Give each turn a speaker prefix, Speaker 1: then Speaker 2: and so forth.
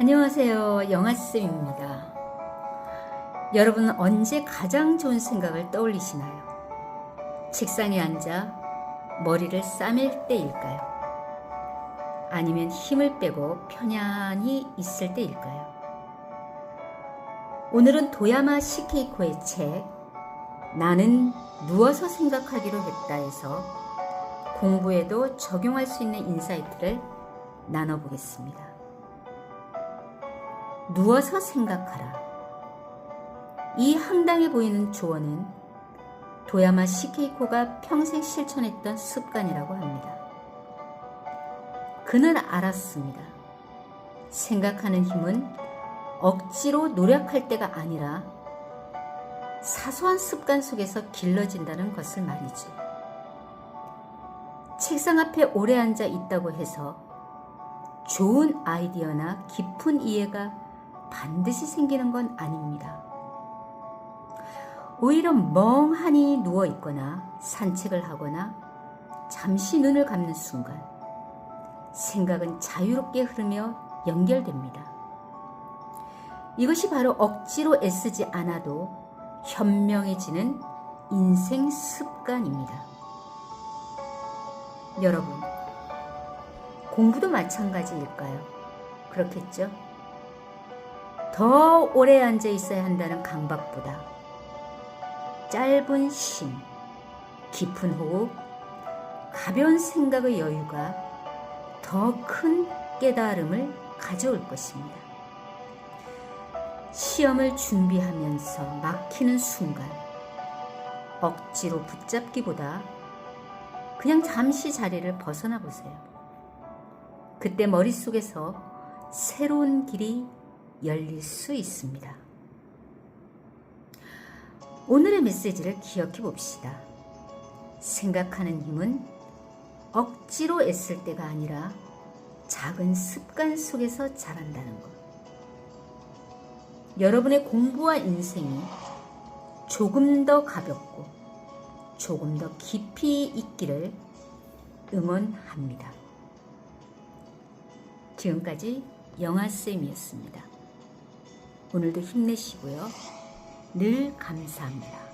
Speaker 1: 안녕하세요. 영아쌤입니다. 여러분은 언제 가장 좋은 생각을 떠올리시나요? 책상에 앉아 머리를 싸맬 때일까요? 아니면 힘을 빼고 편안히 있을 때일까요? 오늘은 도야마 시케이코의 책 나는 누워서 생각하기로 했다에서 공부에도 적용할 수 있는 인사이트를 나눠보겠습니다. 누워서 생각하라. 이 황당해 보이는 조언은 도야마 시케이코가 평생 실천했던 습관이라고 합니다. 그는 알았습니다. 생각하는 힘은 억지로 노력할 때가 아니라 사소한 습관 속에서 길러진다는 것을 말이죠. 책상 앞에 오래 앉아 있다고 해서 좋은 아이디어나 깊은 이해가 반드시 생기는 건 아닙니다. 오히려 멍하니 누워 있거나 산책을 하거나 잠시 눈을 감는 순간 생각은 자유롭게 흐르며 연결됩니다. 이것이 바로 억지로 애쓰지 않아도 현명해지는 인생 습관입니다. 여러분, 공부도 마찬가지일까요? 그렇겠죠? 더 오래 앉아 있어야 한다는 강박보다 짧은 쉼, 깊은 호흡, 가벼운 생각의 여유가 더 큰 깨달음을 가져올 것입니다. 시험을 준비하면서 막히는 순간, 억지로 붙잡기보다 그냥 잠시 자리를 벗어나 보세요. 그때 머릿속에서 새로운 길이 열릴 수 있습니다. 오늘의 메시지를 기억해 봅시다. 생각하는 힘은 억지로 애쓸 때가 아니라 작은 습관 속에서 자란다는 것. 여러분의 공부와 인생이 조금 더 가볍고 조금 더 깊이 있기를 응원합니다. 지금까지 영아쌤이었습니다. 오늘도 힘내시고요. 늘 감사합니다.